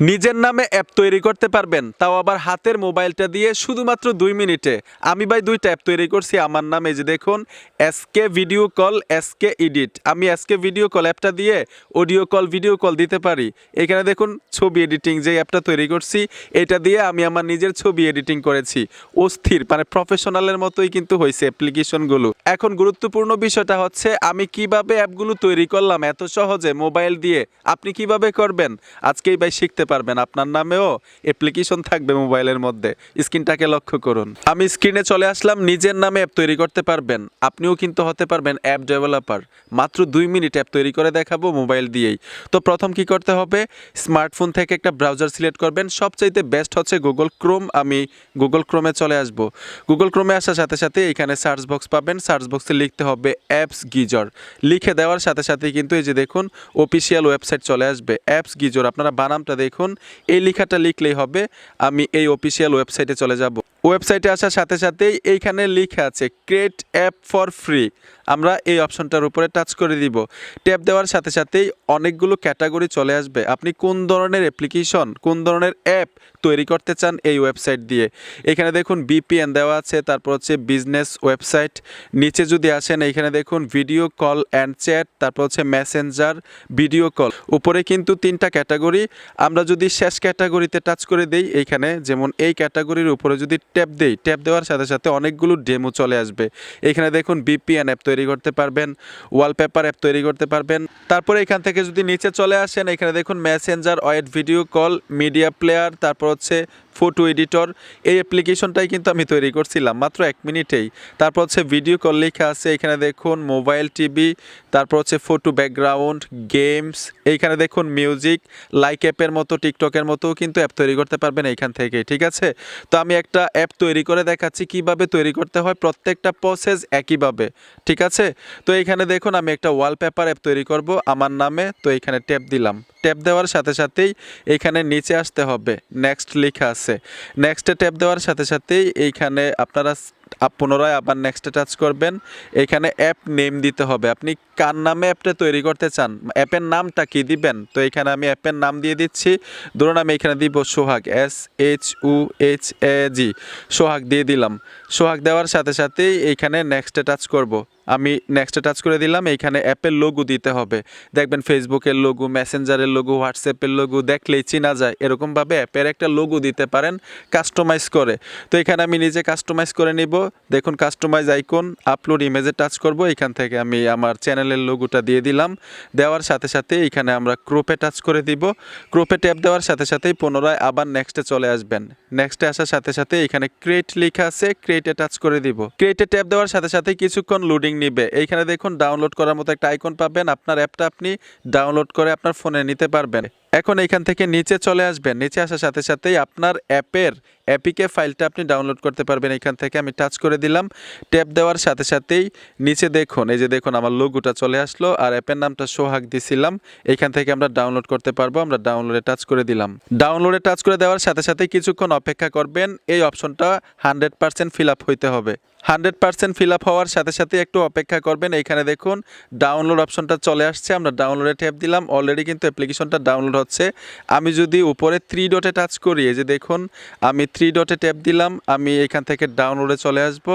নিজের নামে অ্যাপ তৈরি করতে পারবেন, তাও আবার হাতের মোবাইলটা দিয়ে শুধুমাত্র দুই মিনিটে। আমি ভাই দুইটা অ্যাপ তৈরি করছি, আমার নাম এই যে দেখুন SK video call SK edit আমি এসকে ভিডিও কল অ্যাপটা দিয়ে অডিও কল ভিডিও কল দিতে পারি। এখানে দেখুন, ছবি এডিটিং যে অ্যাপটা তৈরি করছি, এটা দিয়ে আমি আমার নিজের ছবি এডিটিং করেছি। অস্থির মানে প্রফেশনালের মতোই কিন্তু হয়েছে অ্যাপ্লিকেশনগুলো এখন গুরুত্বপূর্ণ বিষয়টা হচ্ছে, আমি কীভাবে অ্যাপগুলো তৈরি করলাম এত সহজে মোবাইল দিয়ে, আপনি কীভাবে করবেন? আজকেই ভাই শিখতে পারবেন। আপনার নামেও অ্যাপ্লিকেশন থাকবে মোবাইলের মধ্যে। স্ক্রিনটাকে লক্ষ্য করুন। আমি স্ক্রিনে চলে আসলাম, নিজের নামে অ্যাপ তৈরি করতে পারবেন। আপনিও কিন্তু হতে পারবেন অ্যাপ ডেভেলপার মাত্র দুই মিনিট অ্যাপ তৈরি করে দেখাবো মোবাইল দিয়েই। তো প্রথম কি করতে হবে? স্মার্টফোন থেকে একটা ব্রাউজার সিলেক্ট করবেন। সবচাইতে বেস্ট হচ্ছে গুগল ক্রোম আমি গুগল ক্রোমে চলে আসব। গুগল ক্রোমে আসার সাথে সাথে এখানে সার্চ বক্স পাবেন। সার্চ বক্সে লিখতে হবে অ্যাপস গিজর লিখে দেওয়ার সাথে সাথে কিন্তু এই যে দেখুন অফিসিয়াল ওয়েবসাইট চলে আসবে। অ্যাপস গিজর আপনারা বানামটা দেখুন। এই লেখাটা লিখলেই হবে। আমি এই অফিসিয়াল ওয়েবসাইটে চলে যাব। ওয়েবসাইটে আসার সাথে সাথেই এইখানে লেখা আছে ক্রিয়েট অ্যাপ ফর ফ্রি আমরা এই অপশনটার উপরে টাচ করে দিব। ট্যাপ দেওয়ার সাথে সাথেই অনেকগুলো ক্যাটাগরি চলে আসবে। আপনি কোন ধরনের অ্যাপ্লিকেশন কোন ধরনের অ্যাপ তৈরি করতে চান এই ওয়েবসাইট দিয়ে? এখানে দেখুন বিপিএন দেওয়া আছে, তারপর হচ্ছে বিজনেস ওয়েবসাইট নিচে যদি আসেন, এখানে দেখুন ভিডিও কল অ্যান্ড চ্যাট তারপর হচ্ছে মেসেঞ্জার ভিডিও কল উপরে কিন্তু তিনটা ক্যাটাগরি আমরা যদি শেষ ক্যাটাগরিতে টাচ করে দেই এইখানে যেমন এই ক্যাটাগরির উপরে যদি ট্যাপ দেই ট্যাপ দেওয়ার সাথে সাথে অনেকগুলো ডেমো চলে আসবে। এখানে দেখুন বিপিএন অ্যাপ তৈরি করতে পারবেন ওয়ালপেপার অ্যাপ তৈরি করতে পারবেন। তারপরে এখান থেকে যদি নিচে চলে আসেন, এখানে দেখুন messenger wait video call media player তারপর হচ্ছে ফটো এডিটর, এই অ্যাপ্লিকেশনটাই কিন্তু আমি তৈরি করছিলাম, মাত্র এক মিনিটেই। তারপর হচ্ছে ভিডিও কল লেখা আছে, এখানে দেখুন মোবাইল টিভি তারপর হচ্ছে ফটো ব্যাকগ্রাউন্ড গেমস এইখানে দেখুন মিউজিক লাইক অ্যাপের মতো টিকটকের মতো কিন্তু অ্যাপ তৈরি করতে পারবেন এইখান থেকে, ঠিক আছে? তো আমি একটা অ্যাপ তৈরি করে দেখাচ্ছি, কীভাবে তৈরি করতে হয়, প্রত্যেকটা প্রসেস একইভাবে, ঠিক আছে? তো এখানে দেখুন আমি একটা ওয়ালপেপার অ্যাপ তৈরি করব, আমার নামে, তো এখানে ট্যাপ দিলাম। ট্যাপ দেওয়ার সাথে সাথেই এইখানে নিচে আসতে হবে নেক্সট লেখা আছে। নেক্সটে ট্যাপ দেওয়ার সাথে সাথেই এইখানে আপনারা আপ- পুনরায় আবার নেক্সটে টাচ করবেন। এখানে অ্যাপ নেম দিতে হবে। আপনি কার নামে অ্যাপটা তৈরি করতে চান? অ্যাপের নামটা কি দিবেন? তো এখানে আমি অ্যাপের নাম দিয়ে দিচ্ছি। ধরুন আমি এখানে দিব Sohag S H U H A G Sohag দিয়ে দিলাম। সোহাগ দেওয়ার সাথে সাথেই এইখানে নেক্সটে টাচ করব। আমি নেক্সটে টাচ করে দিলাম, এইখানে অ্যাপের লোগো দিতে হবে। দেখবেন ফেসবুকের লোগো মেসেঞ্জারের লোগো হোয়াটসঅ্যাপের লোগো দেখলেই চেনা যায়। এরকমভাবে অ্যাপের একটা লোগো দিতে পারেন কাস্টমাইজ করে। তো এখানে আমি নিজে কাস্টমাইজ করে নিব। দেখুন কাস্টমাইজ আইকন আপলোড ইমেজে টাচ করব। এখান থেকে আমি আমার চ্যানেলের লোগোটা দিয়ে দিলাম। দেওয়ার সাথে সাথে এখানে আমরা ক্রোপে টাচ করে দিব। ক্রোপে ট্যাপ দেওয়ার সাথে সাথেই পুনরায় আবার নেক্সটে চলে আসবেন। নেক্সটে আসার সাথে সাথে এখানে ক্রিয়েট লেখা আছে ক্রিয়েটে টাচ করে দিব। ক্রিয়েটে ট্যাপ দেওয়ার সাথে সাথে কিছুক্ষণ লোডিং নিবে। এইখানে দেখুন ডাউনলোড করার মতো একটা আইকন পাবেন। আপনার অ্যাপটা আপনি ডাউনলোড করে আপনার ফোনে নিতে পারবেন। এখন এইখান থেকে নিচে চলে আসবেন। নিচে আসার সাথে সাথেই আপনার অ্যাপের, অ্যাপিকে ফাইলটা আপনি ডাউনলোড করতে পারবেন এখান থেকে। আমি টাচ করে দিলাম। ট্যাপ দেওয়ার সাথে সাথেই নিচে দেখুন, এই যে দেখুন আমার লোগোটা চলে আসলো আর অ্যাপের নামটা সোহাগ দিছিলাম। এখান থেকে আমরা ডাউনলোড করতে পারব, আমরা ডাউনলোডে টাচ করে দিলাম। ডাউনলোডে টাচ করে দেওয়ার সাথে সাথে কিছুক্ষণ অপেক্ষা করবেন, এই অপশনটা হান্ড্রেড পার্সেন্ট ফিল আপ হইতে হবে। হান্ড্রেড পার্সেন্ট ফিল আপ হওয়ার সাথে সাথে একটু অপেক্ষা করবেন, এইখানে দেখুন ডাউনলোড অপশনটা চলে আসছে, আমরা ডাউনলোডে ট্যাপ দিলাম, অলরেডি কিন্তু অ্যাপ্লিকেশনটা ডাউনলোড হচ্ছে, আমি যদি উপরে থ্রি ডটে টাচ করি, এই যে দেখুন, আমি থ্রি ডটে ট্যাপ দিলাম, আমি এখান থেকে ডাউনলোডে চলে আসব।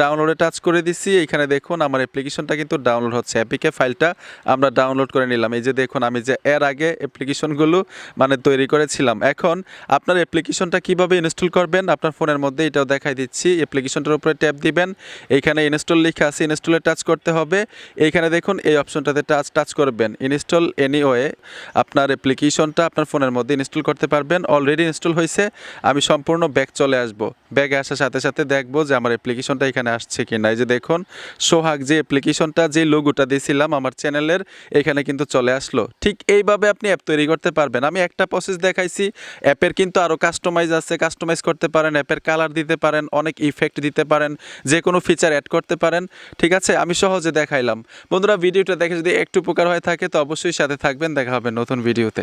ডাউনলোডে টাচ করে দিছি, এখানে দেখুন, আমার অ্যাপ্লিকেশনটা কিন্তু ডাউনলোড হচ্ছে। অ্যাপিকে ফাইলটা আমরা ডাউনলোড করে নিলাম। এই যে দেখুন, আমি যে এর আগে অ্যাপ্লিকেশনগুলো মানে তৈরি করেছিলাম। এখন, আপনার অ্যাপ্লিকেশনটা কীভাবে ইনস্টল করবেন? আপনার ফোনের মধ্যে এটাও দেখাই দিচ্ছি। অ্যাপ্লিকেশনটার উপরে ট্যাপ দিবেন। এইখানে ইনস্টল লেখা আছে ইনস্টলে টাচ করতে হবে। এইখানে দেখুন, এই অপশনটাতে টাচ টাচ করবেন। ইনস্টল এনিওয়ে আপনার অ্যাপ্লিকেশনটা আপনার ফোনের মধ্যে ইনস্টল করতে পারবেন। অলরেডি ইনস্টল হয়েছে। আমি সম্পূর্ণ ব্যাগ চলে আসব। ব্যাগে আসার সাথে সাথে দেখব যে আমার অ্যাপ্লিকেশনটা এখানে আসছে কি না এই যে দেখুন, সোহাগ যে অ্যাপ্লিকেশনটা যে লোগোটা দিয়েছিলাম আমার চ্যানেলের এখানে কিন্তু চলে আসলো। ঠিক এইভাবে আপনি অ্যাপ তৈরি করতে পারবেন। আমি একটা প্রসেস দেখাইছি। অ্যাপের কিন্তু আরও কাস্টমাইজ আছে। কাস্টমাইজ করতে পারেন, অ্যাপের কালার দিতে পারেন, অনেক ইফেক্ট দিতে পারেন, যে কোনো ফিচার অ্যাড করতে পারেন। ঠিক আছে? আমি সহজে দেখাইলাম। বন্ধুরা, ভিডিওটা দেখে যদি একটু উপকার হয়ে থাকে, তো অবশ্যই সাথে থাকবেন। দেখা হবে নতুন ভিডিওতে